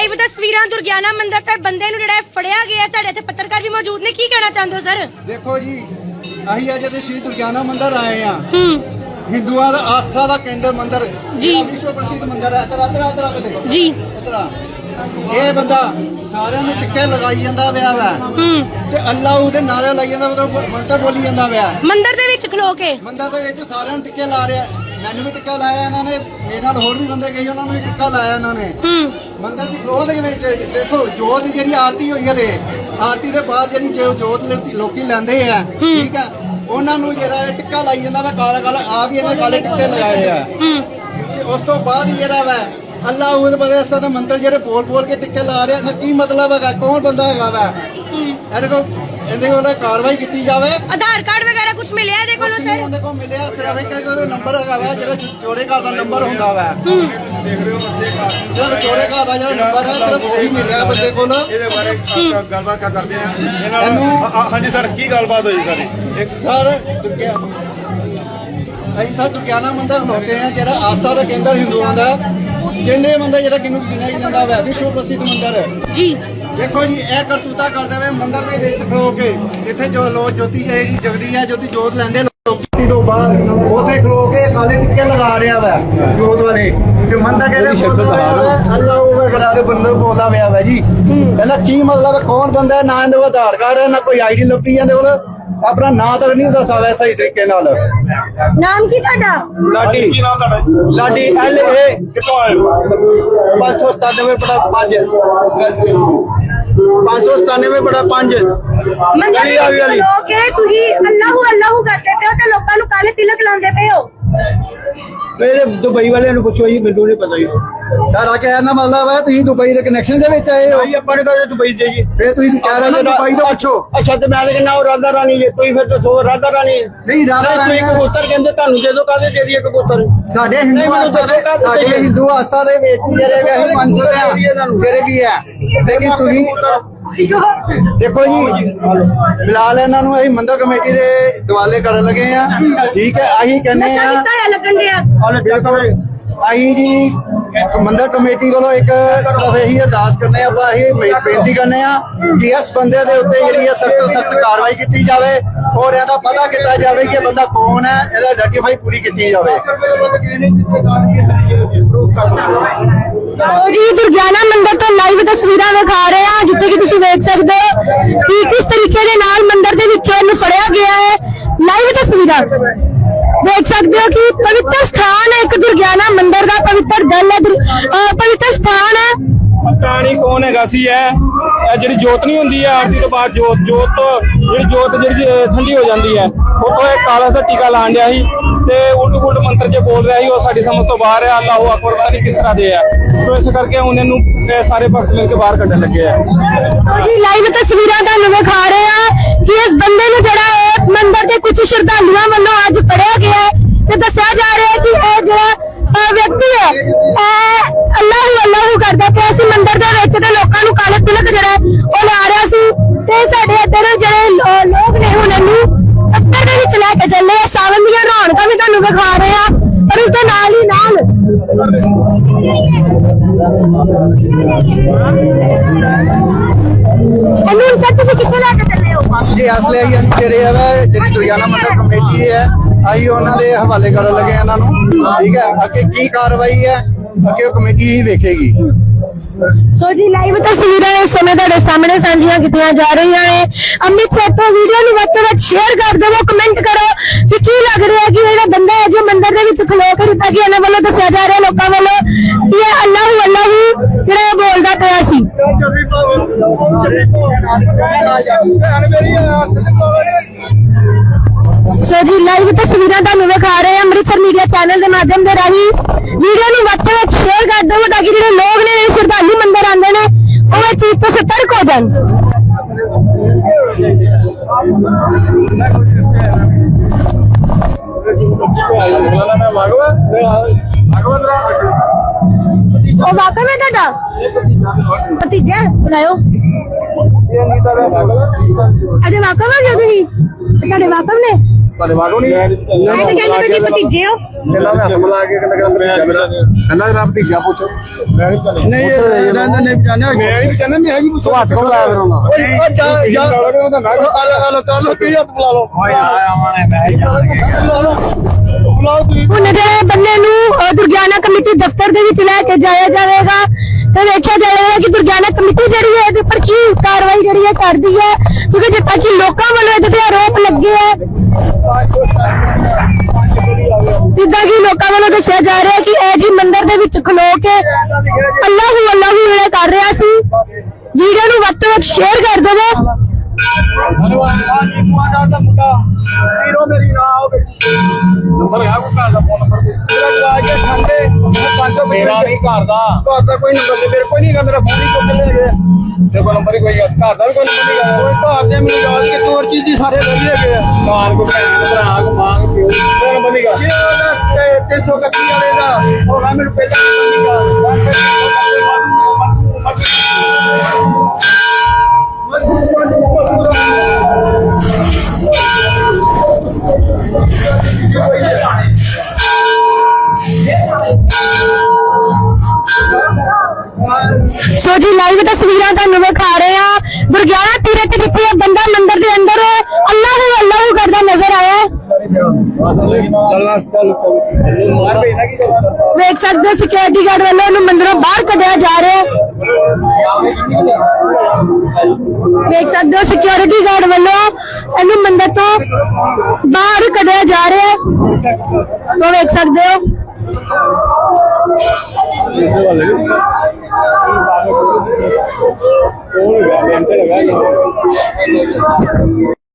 Live ਤਸਵੀਰਾਂ ਦੁਰਗਿਆਨਾ ਮੰਦਿਰ ਤੇ ਬੰਦੇ ਨੂੰ ਜਿਹੜਾ ਫੜਿਆ ਗਿਆ। ਸਾਡੇ ਇੱਥੇ ਪੱਤਰਕਾਰ ਵੀ ਮੌਜੂਦ ਨੇ ਕੀ ਕਹਿਣਾ ਚਾਹੁੰਦੇ ਹੋ ਸਰ? ਦੇਖੋ ਜੀ ਅਸੀਂ ਅੱਜ ਦੇ ਸ਼੍ਰੀ ਦੁਰਗਿਆਨਾ ਮੰਦਿਰ ਆਏ ਆ ਹੂੰ। ਹਿੰਦੂਆਂ ਦਾ ਆਸਥਾ ਦਾ ਕੇਂਦਰ ਮੰਦਿਰ। ਜੀ। ਜਿਹੜਾ ਵਿਸ਼ਵ ਪ੍ਰਸਿੱਧ ਮੰਦਿਰ ਹੈ ਤਰਾ ਤਰਾ ਤਰਾ ਕਿਤੇ ਜੀ। ਇਤਰਾ ਇਹ ਬੰਦਾ ਸਾਰਿਆਂ ਨੂੰ ਟਿੱਕੇ ਲਗਾਈ ਜਾਂਦਾ ਪਿਆ ਵਾ। ਹੂੰ। ਤੇ ਅੱਲਾਹ ਉਹਦੇ ਨਾਰੇ ਲਾਈ ਜਾਂਦਾ ਮਤਲਬ ਮੰਤਰ ਬੋਲੀ ਜਾਂਦਾ ਪਿਆ। ਮੰਦਿਰ ਦੇ ਵਿੱਚ ਖਲੋ ਕੇ? ਮੰਦਿਰ ਦੇ ਵਿੱਚ ਸਾਰਿਆਂ ਨੂੰ ਟਿੱਕੇ ਲਾ ਰਿਹਾ। ਮੈਨੂੰ ਵੀ ਟਿੱਕਾ ਲਾਇਆ ਇਹਨਾਂ ਨੇ ਮੇਰੇ ਨਾਲ ਹੋਰ ਵੀ ਬੰਦੇ ਗਏ ਉਹਨਾਂ ਨੂੰ ਵੀ ਟਿੱਕਾ ਲਾਇਆ ਇਹਨਾਂ ਨੇ। ਹੂੰ। ਮੰਦਰ ਦੀ ਖੋਹ ਦੇ ਵਿੱਚ ਦੇਖੋ ਜੋਤ ਜਿਹੜੀ ਆਰਤੀ ਹੋਈ ਹੈ ਰੇ ਆਰਤੀ ਦੇ ਬਾਅਦ ਜਿਹੜੀ ਜੋ- ਜੋਤ ਲੈਂਦੀ- ਲੋਕੀ ਲੈਂਦੇ ਆ। ਠੀਕ ਆ ਉਹਨਾਂ ਨੂੰ ਜਿਹੜਾ ਇਹ ਟਿੱਕਾ ਲਾਈ ਜਾਂਦਾ ਵਾ ਕਾਲਾ ਕਾਲਾ ਆ ਵੀ ਇਹਨੇ ਕਾਲੇ ਟਿੱਕੇ ਲਗਾਏ ਆ। ਹੂੰ। ਤੇ ਉਸ ਤੋਂ ਬਾਅਦ ਹੀ ਜਿਹੜਾ ਵਾ ਅੱਲਾਹ ਉਹਦੇ ਬਦੇ ਅਸਾਂ ਦਾ ਮੰਤਰ ਜਿਹੜੇ ਬੋਲ ਬੋਲ ਕੇ ਟਿੱਕੇ ਲਾ ਰਿਹਾ ਤਾਂ ਕੀ ਮਤਲਬ ਹੈਗਾ? ਕੌਣ ਬੰਦਾ ਹੈਗਾ ਵਾ? ਇਹਦੇ ਕੋਲ ਇਹਦੇ ਕੋਲ ਕਾਰਵਾਈ ਕੀਤੀ ਜਾਵੇ। ਆਧਾਰ ਕਾਰਡ ਵਗੈਰਾ ਕੁਝ ਮਿਲਿਆ ਇਹਦੇ ਕੋਲੋਂ ਕੁਛ ਸਰ? ਉਹਦੇ ਕੋਲ ਮਿਲਿਆ ਸਿਰਫ ਇੱਕ ਉਹਦਾ ਨੰਬਰ ਹੈਗਾ ਵਾ ਜਿਹੜਾ ਚੋਰੇ ਘਰ ਦਾ ਨੰਬਰ ਹੁੰਦਾ ਵਾ। ਹੂੰ। ਸਿਰਫ ਚੋਰੇ ਘਰ ਦਾ ਜਿਹੜਾ ਨੰਬਰ ਹੈ ਸਿਰਫ ਉਹੀ ਮਿਲਿਆ ਬੰਦੇ ਕੋਲ। ਇਹਦੇ ਬਾਰੇ ਗੱਲਬਾਤ ਕਰ- ਕਰਦੇ ਆ ਇਹਨਾਂ ਹਾਂ- ਹਾਂਜੀ ਸਰ ਕੀ ਗੱਲਬਾਤ ਹੋਈ ਸਾਡੀ ਇੱਕ ਸਰ ਦੁਰਗਿਆ ਅਸੀਂ ਸਰ ਦੁਰਗਿਆਨਾ ਮੰਦਿਰ ਖਲੋਤੇ ਆ ਜਿਹੜਾ ਆਸਥਾ ਦਾ ਕੇਂਦਰ ਹਿੰਦੂਆਂ ਦਾ। ਕੇਂਦਰੀ ਮੰਦਿਰ ਜਿਹੜਾ ਕਿਨੂੰ ਗਿਣਿਆ ਜਾਂਦਾ ਵਾ ਵਿਸ਼ਵ ਪ੍ਰਸਿੱਧ ਮੰਦਿਰ। ਜੀ। ਦੇਖੋ ਜੀ ਇਹ ਕਰਤੂਤਾ ਕਰਦੇ ਵੇ ਮੰਦਿਰ ਦੇ ਵਿੱਚ ਖਲੋ ਕੇ ਜਿੱਥੇ ਜੋ ਲੋਕ ਜੋਤੀ ਜਿਹੜੀ ਜਗਦੀ ਹੈ ਜੋਤੀ ਜੋਤ ਲੈਂਦੇ ਲੋਕੀ। ਤੋਂ ਬਾਅਦ ਉਥੇ ਖਲੋ ਕੇ ਕਾਲੇ ਟਿੱਕੇ ਲਗਾ ਰਿਹਾ ਵਾ ਜੋਤ ਵਾਲੇ। ਤੇ ਮੰਦਰ ਕਹਿੰਦੇ ਅੱਲਾਹ ਉਹ ਕਰਾ ਦੇ ਬੰਦੇ ਬੋਲਦਾ ਪਿਆ ਵਾ ਜੀ। ਕਹਿੰਦਾ ਕੀ ਮਤਲਬ ਹੈ ਕੌਣ ਬੰਦਾ ਹੈ? ਨਾ ਇਹਦੇ ਕੋਲ ਆਧਾਰ ਕਾਰਡ ਹੈ ਨਾ ਕੋਈ ਆਈਡੀ ਲੱਭੀ ਜਾਂਦੇ ਕੋਲ। ਆਪਣਾ ਨਾਂ ਤੱਕ ਨਹੀਂ ਦੱਸਦਾ ਵੈ ਸਹੀ ਤਰੀਕੇ ਨਾਲ। ਨਾਮ ਕੀ ਤੁਹਾਡਾ? ਲਾਡੀ। ਕੀ ਨਾਮ ਤੁਹਾਡਾ ਲਾਡੀ ਐਲ ਏ। ਕਿੱਥੋਂ ਆਏ ਹੋ? 597 ਬੜਾ 5 597 ਬੜਾ 5 ਮੰਦਿਰ ਗਲੀ ਦੇ ਆ ਗਈ ਵਾਲੀ। ਖਲੋ ਕੇ ਤੁਸੀਂ ਅੱਲਾਹੂ ਅੱਲਾਹੂ ਕਰਦੇ ਪਏ ਹੋ ਤੇ ਲੋਕਾਂ ਨੂੰ ਕਾਲੇ ਤਿਲਕ ਲਾਉਂਦੇ ਪਏ ਹੋ ਮੇਰੇ ਦੁਬਈ ਵਾਲਿਆਂ ਨੂੰ ਪੁੱਛੋ ਜੀ ਮੈਨੂੰ ਨਹੀਂ ਪਤਾ ਜੀ। ਸਾਰਾ ਕਹਿਣ ਦਾ ਮਤਲਬ ਹੈ ਤੁਸੀਂ ਦੁਬਈ ਦੇ ਕਨੈਕਸ਼ਨ ਦੇ ਵਿੱਚ ਆਏ ਹੋ। ਭਾਈ ਆਪਾਂ ਨੇ ਕਦੇ ਦੁਬਈ ਦੇ ਜੀ। ਫੇਰ ਤੁਸੀਂ ਕਹਿ ਰਹੇ ਨਾ ਦੁਬਈ ਤੋਂ ਪੁੱਛੋ। ਅੱਛਾ ਤੇ ਮੈਂ ਕਹਿੰਦਾ ਉਹ ਰਾਧਾ ਰਾਣੀ ਜੇ ਤੁਸੀਂ ਫਿਰ ਦੱਸੋ ਰਾਧਾ ਰਾਣੀ। ਨਹੀਂ ਰਾਧਾ ਨਹੀਂ ਤੁਸੀਂ ਰਾਣੀ ਕਬੂਤਰ ਕਹਿੰਦੇ ਤੁਹਾਨੂੰ ਦੇ ਦੋ ਕਾਹਦੇ ਦੇ ਦਈਏ ਕਬੂਤਰ? ਸਾਡੇ ਹਿੰਦੂ ਆਸਥਾ ਦੇ ਸਾਡੇ? ਹਿੰਦੂ ਆਸਥਾ ਦੇ ਵਿੱਚ ਜਿਹੜੇ ਵੈਸੇ ਮੰਨਤ ਆ ਜਿਹੜੇ ਵੀ ਹੈ। ਲੇਕਿਨ ਤੁਸੀਂ ਦੇਖੋ ਜੀ ਫਿਲਹਾਲ ਇਹਨਾਂ ਨੂੰ ਅਸੀਂ ਮੰਦਰ ਕਮੇਟੀ ਦੇ ਦੁਆਲੇ ਕਰਨ ਲੱਗੇ ਆ ਠੀਕ ਹੈ ਅਸੀਂ ਕਹਿੰਦੇ ਆ ਲੱਗਣ ਡਿਆ? ਅਸੀਂ ਜੀ ਮੰਦਰ ਕਮੇਟੀ ਕੋਲੋਂ ਇੱਕ ਸਿਰਫ ਇਹੀ ਅਰਦਾਸ ਕਰਨੇ ਆ ਬੇ- ਬੇਨਤੀ ਕਰਨੇ ਆ ਕਿ ਇਸ ਬੰਦੇ ਦੇ ਉੱਤੇ ਜਿਹੜੀ ਹੈ ਸਖਤ ਤੋਂ ਸਖਤ ਕਾਰਵਾਈ ਕੀਤੀ ਜਾਵੇ ਔਰ ਇਹਦਾ ਪਤਾ ਕੀਤਾ ਜਾਵੇ ਕਿ ਇਹ ਬੰਦਾ ਕੌਣ ਹੈ ਇਹਦਾ ਆਈਡੈਂਟੀਫਾਈ ਪੂਰੀ ਕੀਤੀ ਜਾਵੇ। ਆਓ ਜੀ ਦੁਰਗਿਆਨਾ ਮੰਦਿਰ ਤੋਂ ਲਾਈਵ ਤਸਵੀਰਾਂ ਵਿਖਾ ਰਹੇ ਵੇਖ ਸਕਦੇ ਹੋ ਕਿ ਕਿਸ ਤਰੀਕੇ ਦੇ ਨਾਲ ਮੰਦਿਰ ਦੇ ਵਿੱਚੋਂ ਇਹਨੂੰ ਫੜਿਆ ਗਿਆ ਹੈ। ਲਾਈਵ ਤਸਵੀਰਾਂ। ਦੇਖ ਸਕਦੇ ਹੋ ਕਿ ਪਵਿੱਤਰ ਸਥਾਨ ਹੈ। ਇੱਕ ਦੁਰਗਿਆਨਾ ਮੰਦਿਰ ਦਾ ਪਵਿੱਤਰ ਦਲ ਹੈ। ਪਵਿੱਤਰ ਸਥਾਨ ਹੈ। ਪਤਾ ਕੌਣ ਹੈਗਾ ਸੀ ਇਹ? ਜਿਹੜੀ ਜੋਤ ਨਹੀਂ ਹੁੰਦੀ ਹੈ ਆਰਤੀ ਤੋਂ ਬਾਅਦ ਜੋਤ ਜੋਤ ਤੋਂ, ਜਿਹੜੀ ਜੋਤ ਜਿਹੜੀ ਠੰਡੀ ਹੋ ਜਾਂਦੀ ਹੈ। ਉੱਥੋਂ ਇਹ ਕਾਲਾ ਦਾ ਟੀਕਾ ਲਾਣ ਡਿਆ ਸੀ ਤੇ ਉਲਟ ਪੁਲਟ ਮੰਤਰ ਜੇ ਬੋਲ ਰਿਹਾ ਸੀ, ਉਹ ਸਾਡੀ ਸਮਝ ਤੋਂ ਬਾਹਰ ਹੈ ਅੱਲਾਹੂ ਅਕਬਰ ਪਤਾ ਨਹੀਂ ਕਿਸ ਤਰ੍ਹਾਂ ਦੇ ਆ। ਸੋ ਇਸ ਕਰਕੇ ਹੁਣ ਇਹਨੂੰ ਸਾਰੇ ਭਗਤ ਮਿਲ ਕੇ ਬਾਹਰ ਕੱਢਣ ਲੱਗੇ ਆ। ਜੀ ਲਾਈਵ ਤਸਵੀਰਾਂ ਤੁਹਾਨੂੰ ਵਿਖਾ ਰਹੇ ਹਾਂ ਕਿ ਇਸ ਬੰਦੇ ਨੂੰ ਜਿਹੜਾ ਹੈ ਮੰਦਿਰ ਦੇ ਕੁਝ ਸ਼ਰਧਾਲੂਆਂ ਵੱਲੋਂ ਅੱਜ ਫੜਿਆ ਗਿਆ ਹੈ ਤੇ ਦੱਸਿਆ ਜਾ ਰਿਹਾ ਹੈ ਪਰ ਉਸ ਦੇ ਨਾਲ ਹੀ ਨਾਲ। ਇਹਨੂੰ ਸਰ ਤੁਸੀਂ ਕਿੱਥੇ ਲੈ ਕੇ ਚੱਲੇ ਹੋ? ਜੀ ਅਸਲੇ ਆਈ ਤੇਰੇ ਆ ਵਾ ਜਿਹੜੀ ਦੁਰਗਿਆਨਾ ਮੰਦਰ ਕਮੇਟੀ ਹੈ ਅਸੀਂ ਉਹਨਾਂ ਦੇ ਹਵਾਲੇ ਕਰਨ ਲੱਗੇ ਇਹਨਾਂ ਨੂੰ। ਠੀਕ ਹੈ, ਅੱਗੇ ਕੀ ਕਾਰਵਾਈ ਹੈ, ਅੱਗੇ ਉਹ ਕਮੇਟੀ ਹੀ ਵੇਖੇਗੀ। ਸੋ ਜੀ ਲਾਈਵ ਤਸਵੀਰਾਂ ਇਸ ਸਮੇਂ ਤੁਹਾਡੇ ਸਾਹਮਣੇ ਸਾਂਝੀਆਂ ਕੀਤੀਆਂ ਜਾ ਰਹੀਆਂ ਨੇ। ਅੰਮ੍ਰਿਤਸਰ ਤੋਂ ਵੀਡੀਓ ਨੂੰ ਵੱਧ ਤੋਂ ਵੱਧ ਸ਼ੇਅਰ ਕਰ ਦਿਓ ਕਮੈਂਟ ਕਰੋ ਕਿ ਕੀ ਲੱਗ ਰਿਹਾ ਕਿ ਜਿਹੜਾ ਬੰਦਾ ਹੈ ਜੋ ਮੰਦਿਰ ਦੇ ਵਿੱਚ ਖਲੋ ਕੇ ਦਿੱਤਾ ਗਿਆ ਇਹਨਾਂ ਵੱਲੋਂ ਦੱਸਿਆ ਜਾ ਰਿਹਾ ਲੋਕਾਂ ਵੱਲੋਂ ਕਿ ਇਹ ਅੱਲਾਹੂ ਅੱਲਾਹੂ ਜਿਹੜਾ ਬੋਲਦਾ ਪਿਆ ਸੀ। ਸੋ ਜੀ ਲਾਈਵ ਤਸਵੀਰਾਂ ਤੁਹਾਨੂੰ ਵਿਖਾ ਰਹੇ ਹਾਂ ਅੰਮ੍ਰਿਤਸਰ ਮੀਡੀਆ ਚੈਨਲ ਦੇ ਮਾਧਿਅਮ ਦੇ ਰਾਹੀਂ। ਵੀਡੀਓ ਨੂੰ ਵੱਧ ਤੋਂ ਵੱਧ ਸ਼ੇਅਰ ਕਰ ਦਿਓ ਤਾਂ ਕਿ ਜਿਹੜੇ ਲੋਕ ਨੇ ਸ਼ਰਧਾਲੂ ਮੰਦਰ ਆਉਂਦੇ ਨੇ, ਉਹ ਇਹ ਚੀਜ਼ ਤੋਂ ਸਤਰਕ ਹੋ ਜਾਣ। ਉਹ ਵਾਕਮ ਹੈ ਤੁਹਾਡਾ? ਭਤੀਜਾ ਬਣਾਇਓ ਅਜੇ ਵਾਕਮ ਹੈ ਕਿਉਂ ਤੁਸੀਂ? ਤੁਹਾਡੇ ਵਾਕਮ ਨੇ? ਤੁਹਾਡੇ ਵਾਗੋ ਨਹੀਂ? ਮੈਂ ਤਾਂ ਕਹਿੰਦਾ ਕਿ ਭਤੀਜੇ ਹੋ। ਕਹਿੰਦਾ ਮੈਂ ਹੱਥ ਮਿਲਾ ਕੇ ਕਹਿੰਦਾ ਕਹਿੰਦਾ ਭਤੀਜਾ ਮੇਰਾ ਕਹਿੰਦਾ ਮੇਰਾ ਭਤੀਜਾ ਪੁੱਛੋ। ਮੈਂ ਨਹੀਂ ਚਾਹੁੰਦਾ ਨਹੀਂ ਇਹ ਰਹਿੰਦਾ ਨਹੀਂ ਪਛਾਣਿਆ ਮੈਂ ਨਹੀਂ ਚਾਹੁੰਦਾ ਮੈਂ ਹੈਗੀ ਪੁੱਛੋ ਹੱਥ ਕੋਲ ਲਾਇਆ ਮੇਰਾ ਉਹਨਾਂ ਓਏ ਜਾ ਜਾ। ਹਲੋ ਕੱਲ ਕੀ ਹੱਥ ਬੁਲਾ ਲਓ। ਓਏ ਆਇਆ ਮੈਂ ਮੈਂ ਬੁਲਾਓ ਤੁਸੀਂ। ਹੁਣ ਜਿਹੜੇ ਬੰਦੇ ਨੂੰ ਦੁਰਗਿਆਨਾ ਕਮੇਟੀ ਦਫ਼ਤਰ ਦੇ ਵਿੱਚ ਲੈ ਕੇ ਜਾਇਆ ਜਾਵੇਗਾ। ਤੇ ਵੇਖਿਆ ਜਾਏਗਾ ਕਿ ਦੁਰਗਿਆਨਾ ਕਮੇਟੀ ਜਿਹੜੀ ਹੈ ਇਹਦੇ ਉੱਪਰ ਕੀ ਕਾਰਵਾਈ ਜਿਹੜੀ ਹੈ ਕਰਦੀ ਹੈ। ਕਿਉਂਕਿ ਜਿੱਦਾਂ ਕਿ ਲੋਕਾਂ ਵੱਲੋਂ ਇਹਦੇ ਤੇ ਆਰੋਪ ਲੱਗੇ ਹੈ। ਜਿੱਦਾਂ ਕਿ ਲੋਕਾਂ ਵੱਲੋਂ ਦੱਸਿਆ ਜਾ ਰਿਹਾ ਕਿ ਇਹ ਜੀ ਮੰਦਿਰ ਦੇ ਵਿੱਚ ਖਲੋ ਕੇ ਅੱਲਾਹੂ ਅੱਲਾਹੂ ਜਿਹੜਾ ਕਰ ਰਿਹਾ ਸੀ। ਵੀਡੀਓ ਨੂੰ ਵੱਧ ਤੋਂ ਵੱਧ ਸ਼ੇਅਰ ਕਰ ਦੇਵੋ। ਮੇਰਾ ਨਹੀਂ ਘਰ ਦਾ। ਘਰ ਦਾ ਕੋਈ ਨੰਬਰ ਨਹੀਂ ਮੇਰੇ ਕੋਈ ਨਹੀਂ ਗਾ ਮੇਰਾ ਫੋਨ ਹੀ ਚੁੱਕ ਲੈ ਕੋ ਨੰਬਰ ਕੋਈ ਘਰ ਦਾ ਵੀ ਕੋਈ ਨੰਬਰ ਨਹੀਂ ਕੋਈ ਘਰ ਦੇ ਮੈਨੂੰ ਯਾਦ ਕਿ ਹੋਰ ਚੀਜ਼ ਦੀ ਸਾਰੇ ਵਧੀਆ ਗਏ ਆ। ਕਾਰ ਕੋ ਭੈਣ ਨੂੰ ਭਰਾ ਕੋ ਮਾਂ ਕੋ ਪਿਓ ਕੋਈ ਨੰਬਰ ਨਹੀਂ ਗਾ। ਇਹ ਉਹਦਾ 331 ਵਾਲੇ ਦਾ ਹੋਗਾ ਮੈਨੂੰ ਪਹਿਲਾਂ ਸੋ ਜੀ ਲਾਈਵ ਤਸਵੀਰਾਂ ਤੁਹਾਨੂੰ ਵਿਖਾ ਰਹੇ ਆ ਦੁਰਗਿਆਨਾ ਤੀਰਥ ਜਿੱਥੇ ਇਹ ਬੰਦਾ ਮੰਦਿਰ ਦੇ ਅੰਦਰ ਅੱਲਾਹੂ ਅੱਲਾਹੂ ਕਰਦਾ ਨਜ਼ਰ ਆਇਆ ਵੇਖ ਸਕਦੇ ਸਿਕਿਉਰਿਟੀ ਗਾਰਡ ਵੱਲੋਂ ਇਹਨੂੰ ਮੰਦਿਰੋਂ ਬਾਹਰ ਕੱਢਿਆ ਜਾ ਰਿਹਾ ਵੇਖ ਸਕਦੇ ਹੋ ਸਿਕਿਉਰਿਟੀ ਗਾਰਡ ਵੱਲੋਂ ਇਹਨੂੰ ਮੰਦਿਰ ਤੋਂ ਬਾਹਰ ਕੱਢਿਆ ਜਾ ਰਿਹਾ ਉਹ ਵੇਖ ਸਕਦੇ ਹੋ। Obviamente, le